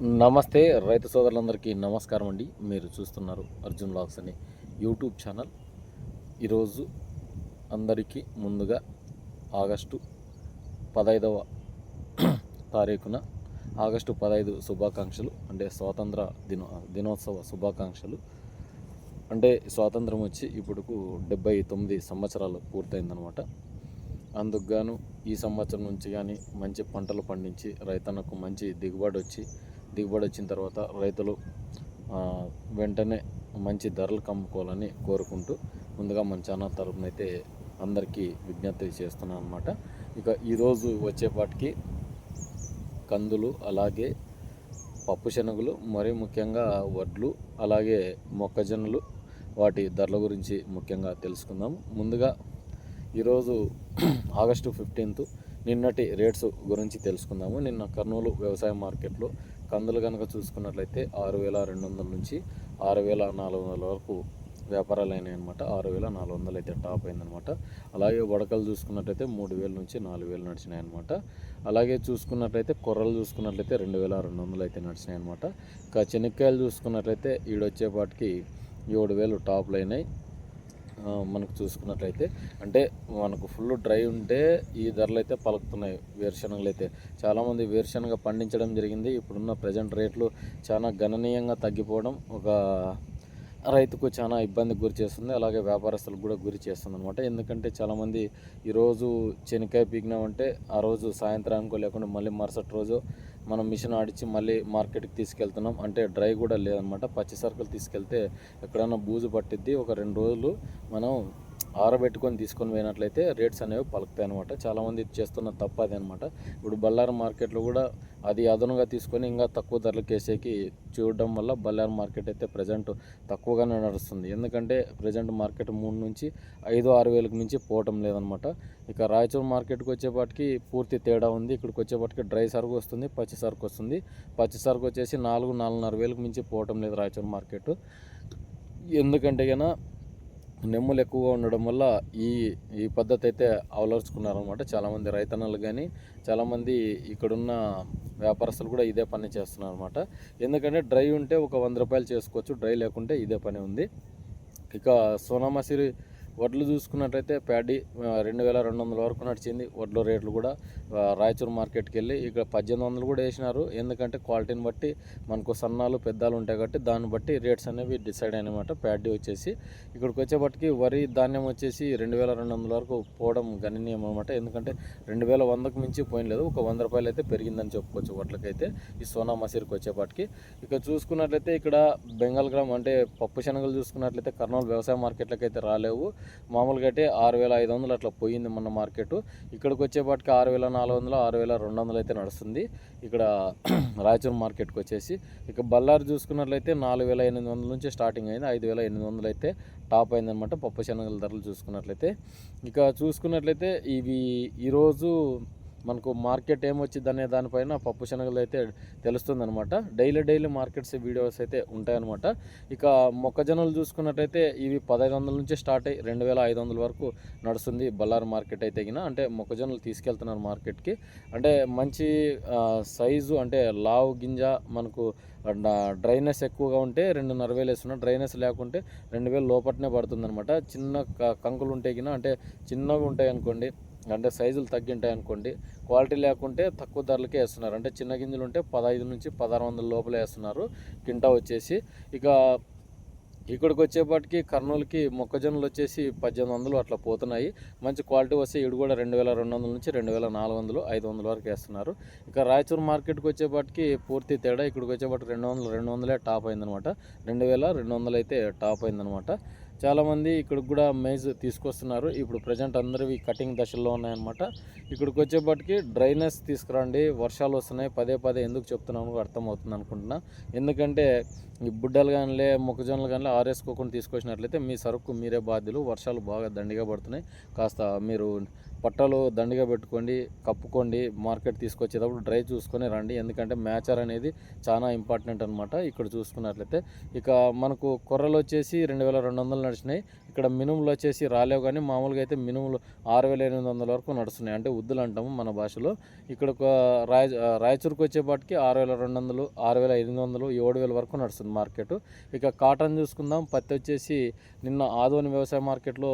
నమస్తే రైతు సోదరులందరికీ నమస్కారం అండి. మీరు చూస్తున్నారు అర్జున్ లాగ్స్ అని యూట్యూబ్ ఛానల్. ఈరోజు అందరికీ ముందుగా ఆగస్టు పదైదవ తారీఖున ఆగస్టు పదహైదు శుభాకాంక్షలు అంటే స్వాతంత్ర దినో దినోత్సవ శుభాకాంక్షలు. అంటే స్వాతంత్రం వచ్చి ఇప్పుడుకు డెబ్బై తొమ్మిది సంవత్సరాలు పూర్తయిందనమాట. అందుకు గాను ఈ సంవత్సరం నుంచి కానీ మంచి పంటలు పండించి రైతన్నకు మంచి దిగుబడి వచ్చి దిగుబడి వచ్చిన తర్వాత రైతులు వెంటనే మంచి ధరలు కమ్ముకోవాలని కోరుకుంటూ ముందుగా మన ఛానల్ తరఫున అయితే అందరికీ విజ్ఞప్తి చేస్తున్నాను అనమాట ఇక ఈరోజు వచ్చేపాటికి కందులు అలాగే పప్పు శనగలు మరీ ముఖ్యంగా వడ్లు అలాగే మొక్కజొన్నలు వాటి ధరల గురించి ముఖ్యంగా తెలుసుకుందాము ముందుగా ఈరోజు ఆగస్టు ఫిఫ్టీన్త్ నిన్నటి రేట్స్ గురించి తెలుసుకుందాము. నిన్న కర్నూలు వ్యవసాయ మార్కెట్లో కందులు కనుక చూసుకున్నట్లయితే ఆరు వేల రెండు వందల నుంచి ఆరు వేల నాలుగు వందల వరకు వ్యాపారాలు అయినాయి అనమాట ఆరు వేల నాలుగు వందలు అయితే టాప్ అయిందనమాట అలాగే వడకలు చూసుకున్నట్లయితే మూడు వేల నుంచి నాలుగు వేలు నడిచినాయి అనమాట అలాగే చూసుకున్నట్లయితే కొర్రలు చూసుకున్నట్లయితే రెండు వేల రెండు వందలు అయితే నడిచినాయి అనమాట ఇంకా చెనక్కాయలు చూసుకున్నట్లయితే ఈడొచ్చేపాటికి ఏడు వేలు టాప్లు అయినాయి. మనకు చూసుకున్నట్లయితే అంటే మనకు ఫుల్ డ్రై ఉంటే ఈ ధరలు అయితే పలుకుతున్నాయి వేరుశనగలు అయితే చాలామంది వేరుశనగ పండించడం జరిగింది. ఇప్పుడున్న ప్రజెంట్ రేట్లు చాలా గణనీయంగా తగ్గిపోవడం ఒక రైతుకు చాలా ఇబ్బందికి గురి చేస్తుంది. అలాగే వ్యాపారస్తులకు కూడా గురి చేస్తుంది అనమాట ఎందుకంటే చాలామంది ఈరోజు చెనికాయ పీకినామంటే ఆ రోజు సాయంత్రానికో లేకుండా మళ్ళీ మరుసటి రోజు మనం మిషన్ ఆడిచి మళ్ళీ మార్కెట్కి తీసుకెళ్తున్నాం. అంటే డ్రై కూడా లేదనమాట పచ్చి సరుకులు తీసుకెళ్తే ఎక్కడైనా బూజు పట్టిద్ది. ఒక రెండు రోజులు మనం ఆరబెట్టుకొని తీసుకొని పోయినట్లయితే రేట్స్ అనేవి పలుకుతాయి అనమాట చాలామంది చేస్తున్న తప్పు అది అనమాట ఇప్పుడు బళ్ళారి మార్కెట్లో కూడా అది అదనంగా తీసుకొని ఇంకా తక్కువ ధరలకు వేసేకి చూడడం వల్ల బళ్ళారి మార్కెట్ అయితే ప్రజెంట్ తక్కువగానే నడుస్తుంది. ఎందుకంటే ప్రజెంట్ మార్కెట్ మూడు నుంచి ఐదు ఆరు వేలకు మించి పోవటం లేదనమాట ఇక రాయచూరు మార్కెట్కి వచ్చేపాటికి పూర్తి తేడా ఉంది. ఇక్కడికి వచ్చేపాటికి డ్రై సరుకు వస్తుంది పచ్చి సరుకు వస్తుంది. పచ్చి సరుకు వచ్చేసి నాలుగు నాలుగున్నర వేలకు మించి పోవటం లేదు రాయచూరు మార్కెట్. ఎందుకంటే కన్నా నెమ్ములు ఎక్కువగా ఉండడం వల్ల ఈ ఈ పద్ధతి అయితే అవలర్చుకున్నారనమాట చాలామంది రైతన్నలు కానీ చాలామంది ఇక్కడున్న వ్యాపారస్తులు కూడా ఇదే పని చేస్తున్నారు అనమాట ఎందుకంటే డ్రై ఉంటే ఒక వంద రూపాయలు చేసుకోవచ్చు డ్రై లేకుంటే ఇదే పని ఉంది. ఇక సోనా మసూరి వడ్లు చూసుకున్నట్లయితే ప్యాడీ రెండు వేల రెండు వందల వరకు నడిచింది వడ్ల రేట్లు కూడా. రాయచూర్ రాయచూరు మార్కెట్కి వెళ్ళి ఇక్కడ పద్దెనిమిది వందలు కూడా వేసినారు. ఎందుకంటే క్వాలిటీని బట్టి మనకు సన్నాలు పెద్దాలు ఉంటాయి కాబట్టి దాన్ని బట్టి రేట్స్ అనేవి డిసైడ్ అయినమాట ప్యాడీ వచ్చేసి. ఇక్కడికి వచ్చేపటికి వరి ధాన్యం వచ్చేసి రెండు వేల రెండు వందల వరకు పోవడం గణనీయం అనమాట ఎందుకంటే రెండు వేల వందకు మించి పోయినలేదు ఒక వంద రూపాయలు అయితే పెరిగిందని చెప్పుకోవచ్చు వడ్లకైతే ఈ సోనా మసీర్కి వచ్చేపాటికి. ఇక చూసుకున్నట్లయితే ఇక్కడ బెంగాల్ గ్రామ్ అంటే పప్పు శనగలు చూసుకున్నట్లయితే కర్నూలు వ్యవసాయ మార్కెట్లకు అయితే రాలేవు. మామూలుగా అయితే ఆరు వేల ఐదు వందలు అట్లా పోయింది మన మార్కెట్. ఇక్కడికి వచ్చేపాటికి ఆరు వేల నాలుగు వందలు ఆరు వేల రెండు వందలు అయితే నడుస్తుంది. ఇక్కడ రాయచూరు మార్కెట్కి వచ్చేసి. ఇక బళ్ళారి చూసుకున్నట్లయితే నాలుగు వేల ఎనిమిది వందల నుంచి స్టార్టింగ్ అయింది. ఐదు వేల ఎనిమిది వందలు అయితే టాప్ అయిందనమాట పప్పు శనగల ధరలు చూసుకున్నట్లయితే. ఇక చూసుకున్నట్లయితే ఇవి ఈరోజు మనకు మార్కెట్ ఏమొచ్చింది అనే దానిపైన పప్పు శనగలు అయితే తెలుస్తుంది అనమాట డైలీ డైలీ మార్కెట్స్ వీడియోస్ అయితే ఉంటాయన్నమాట. ఇక మొక్కజొన్నలు చూసుకున్నట్టయితే ఇవి పదహైదు వందల నుంచి స్టార్ట్ అయ్యి రెండు వేల ఐదు వందల వరకు నడుస్తుంది బళ్ళారి మార్కెట్ అయితే గిన. అంటే మొక్కజొన్నలు తీసుకెళ్తున్నారు మార్కెట్కి. అంటే మంచి సైజు అంటే లావు గింజ మనకు డ్రైనెస్ ఎక్కువగా ఉంటే రెండున్నర వేలు వేస్తున్నా డ్రైనెస్ లేకుంటే రెండు వేలు లోపట్నే పడుతుంది అనమాట చిన్న క- కంకులు ఉంటే గిన అంటే చిన్నవి ఉంటాయి అనుకోండి అంటే సైజులు తగ్గింటాయి అనుకోండి క్వాలిటీ లేకుంటే తక్కువ ధరలకే వేస్తున్నారు. అంటే చిన్న గింజలు ఉంటే పదహైదు నుంచి పదహారు వందల లోపలే వేస్తున్నారు కింటా వచ్చేసి. ఇక ఇక్కడికి వచ్చేపాటికి కర్నూలుకి మొక్కజొన్నలు వచ్చేసి పద్దెనిమిది వందలు అట్లా పోతున్నాయి. మంచి క్వాలిటీ వస్తే ఇడు కూడా రెండు వేల రెండు వందల నుంచి రెండు వేల నాలుగు వందలు ఐదు వందల వరకు వేస్తున్నారు. ఇక రాయచూరు మార్కెట్కి వచ్చేపాటికి పూర్తి తేడా ఇక్కడికి వచ్చేపాటికి రెండు వందలు రెండు వందలే టాప్ అయిందనమాట. రెండు వేల రెండు వందలు అయితే టాప్ అయిందనమాట. చాలామంది ఇక్కడికి కూడా మేజ్ తీసుకొస్తున్నారు. ఇప్పుడు ప్రజెంట్ అందరివి కటింగ్ దశల్లో ఉన్నాయన్నమాట. ఇక్కడికి వచ్చేపాటికి డ్రైనెస్ తీసుకురండి. వర్షాలు వస్తున్నాయి. పదే పదే ఎందుకు చెప్తున్నాము అర్థమవుతుంది అనుకుంటున్నా. ఎందుకంటే ఈ బుడ్డలు కానీ మొక్కజొన్నలు కానీ ఆరేసుకోకుండా తీసుకొచ్చినట్లయితే మీ సరుకు మీరే బాధ్యులు. వర్షాలు బాగా దండిగా పడుతున్నాయి. కాస్త మీరు పట్టలు దండిగా పెట్టుకోండి కప్పుకోండి మార్కెట్ తీసుకొచ్చేటప్పుడు డ్రై చూసుకొని రండి. ఎందుకంటే మ్యాచర్ అనేది చాలా ఇంపార్టెంట్ అనమాట ఇక్కడ చూసుకున్నట్లయితే. ఇక మనకు కొర్రలు వచ్చేసి రెండు వేల రెండు వందలు నడిచినాయి. ఇక్కడ మినుములు వచ్చేసి రాలేవు కానీ మామూలుగా అయితే మినుములు ఆరు వేల ఎనిమిది వందల వరకు నడుస్తున్నాయి. అంటే ఉద్దులు అంటాము మన భాషలో. ఇక్కడ ఒక రాయ రాయచూరుకు వచ్చేపాటికి ఆరు వేల రెండు వందలు ఆరు వేల ఎనిమిది వందలు ఏడు వేల వరకు నడుస్తుంది మార్కెట్. ఇక కాటన్ చూసుకుందాం. పత్తి వచ్చేసి నిన్న ఆదోని వ్యవసాయ మార్కెట్లో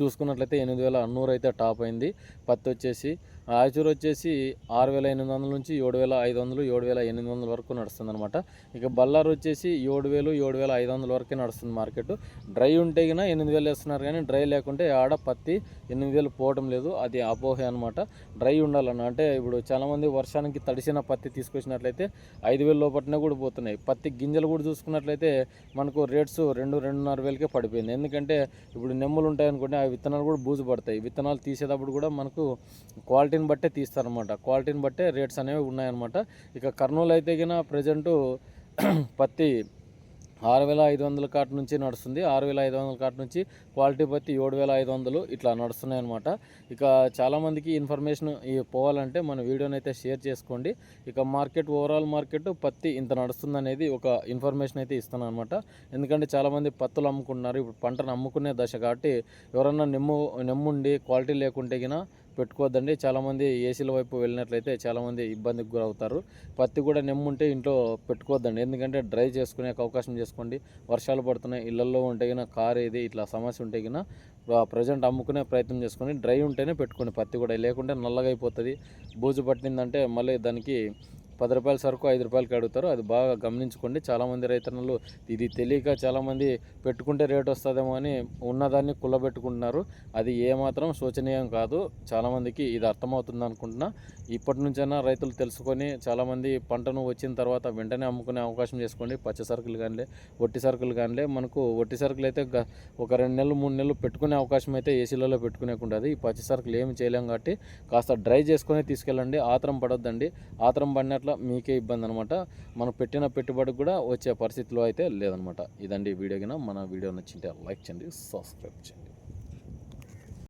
చూసుకున్నట్లయితే ఎనిమిది వేల అన్నూరు అయితే టాప్ అయింది. పత్తి వచ్చేసి ఆచూరు వచ్చేసి ఆరు వేల ఎనిమిది వందల నుంచి ఏడు వేల ఐదు వందలు ఏడు వేల ఎనిమిది వందల వరకు నడుస్తుంది అనమాట ఇక బల్లారు వచ్చేసి ఏడు వేలు ఏడు వేల ఐదు వందల వరకే నడుస్తుంది మార్కెట్. డ్రై ఉంటే గిన ఎనిమిది వేలు వేస్తున్నారు కానీ డ్రై లేకుంటే ఆడ పత్తి ఎనిమిది వేలు పోవడం లేదు అది అపోహ అనమాట డ్రై ఉండాలన్న అంటే ఇప్పుడు చాలామంది వర్షానికి తడిసిన పత్తి తీసుకొచ్చినట్లయితే ఐదు వేల లోపలనే కూడా పోతున్నాయి. పత్తి గింజలు కూడా చూసుకున్నట్లయితే మనకు రేట్స్ రెండు రెండున్నర వేలకే పడిపోయింది. ఎందుకంటే ఇప్పుడు నెమ్మలు ఉంటాయి అనుకోండి ఆ విత్తనాలు కూడా బూజు పడతాయి విత్తనాలు తీసేటప్పుడు కూడా మనకు క్వాలిటీ క్వాలిటీని బట్టే తీస్తారనమాట క్వాలిటీని బట్టే రేట్స్ అనేవి ఉన్నాయన్నమాట. ఇక కర్నూలు అయితే కినా ప్రజెంటు పత్తి ఆరు వేల ఐదు వందల కాటు నుంచి నడుస్తుంది. ఆరు వేల ఐదు వందల కాటు నుంచి క్వాలిటీ పత్తి ఏడు వేల ఐదు వందలు ఇట్లా నడుస్తున్నాయి అనమాట ఇక చాలామందికి ఇన్ఫర్మేషన్ పోవాలంటే మన వీడియోని అయితే షేర్ చేసుకోండి. ఇక మార్కెట్ ఓవరాల్ మార్కెట్ పత్తి ఇంత నడుస్తుంది అనేది ఒక ఇన్ఫర్మేషన్ అయితే ఇస్తాను అనమాట ఎందుకంటే చాలామంది పత్తులు అమ్ముకుంటున్నారు. ఇప్పుడు పంటను అమ్ముకునే దశ కాబట్టి ఎవరన్నా నిమ్ము నెమ్ముండి క్వాలిటీ లేకుంటే గిన పెట్టుకోవద్దండి. చాలామంది ఏసీల వైపు వెళ్ళినట్లయితే చాలామంది ఇబ్బందికి గురవుతారు. పత్తి కూడా నెమ్ముంటే ఇంట్లో పెట్టుకోవద్దండి. ఎందుకంటే డ్రై చేసుకునే అవకాశం చేసుకోండి. వర్షాలు పడుతున్నాయి ఇళ్ళలో ఉంటే గిన కార్ ఏది ఇట్లా సమస్య ఉంటే గిన ప్రజెంట్ అమ్ముకునే ప్రయత్నం చేసుకొని డ్రై ఉంటేనే పెట్టుకోండి. పత్తి కూడా లేకుంటే నల్లగా అయిపోతుంది. బూజు పట్టిందంటే మళ్ళీ దానికి పది రూపాయల సరుకు ఐదు రూపాయలకి అడుగుతారు. అది బాగా గమనించుకోండి. చాలామంది రైతన్నలు ఇది తెలియక చాలామంది పెట్టుకుంటే రేట్ వస్తుందేమో అని ఉన్నదాన్ని కుల్లబెట్టుకుంటున్నారు అది ఏమాత్రం శోచనీయం కాదు. చాలామందికి ఇది అర్థమవుతుంది అనుకుంటున్నా. ఇప్పటి నుంచైనా రైతులు తెలుసుకొని చాలామంది పంటను వచ్చిన తర్వాత వెంటనే అమ్ముకునే అవకాశం చేసుకోండి. పచ్చ సరుకులు కానీ ఒట్టి సరుకులు కానీ మనకు ఒట్టి సరుకులు అయితే గ- ఒక రెండు నెలలు మూడు నెలలు పెట్టుకునే అవకాశం అయితే ఏసీలలో పెట్టుకునేకుంటుంది ఈ పచ్చి సరుకులు ఏమి చేయలేం కాబట్టి కాస్త డ్రై చేసుకొని తీసుకెళ్ళండి. ఆత్రం పడొద్దండి. ఆత్రం పడినట్లు మీకే ఇబ్బంది అనమాట మనం పెట్టిన పెట్టుబడికి కూడా వచ్చే పరిస్థితిలో అయితే లేదనమాట. ఇదండి వీడియో కింద. మన వీడియో నచ్చింటే లైక్ చేయండి సబ్స్క్రైబ్ చేయండి.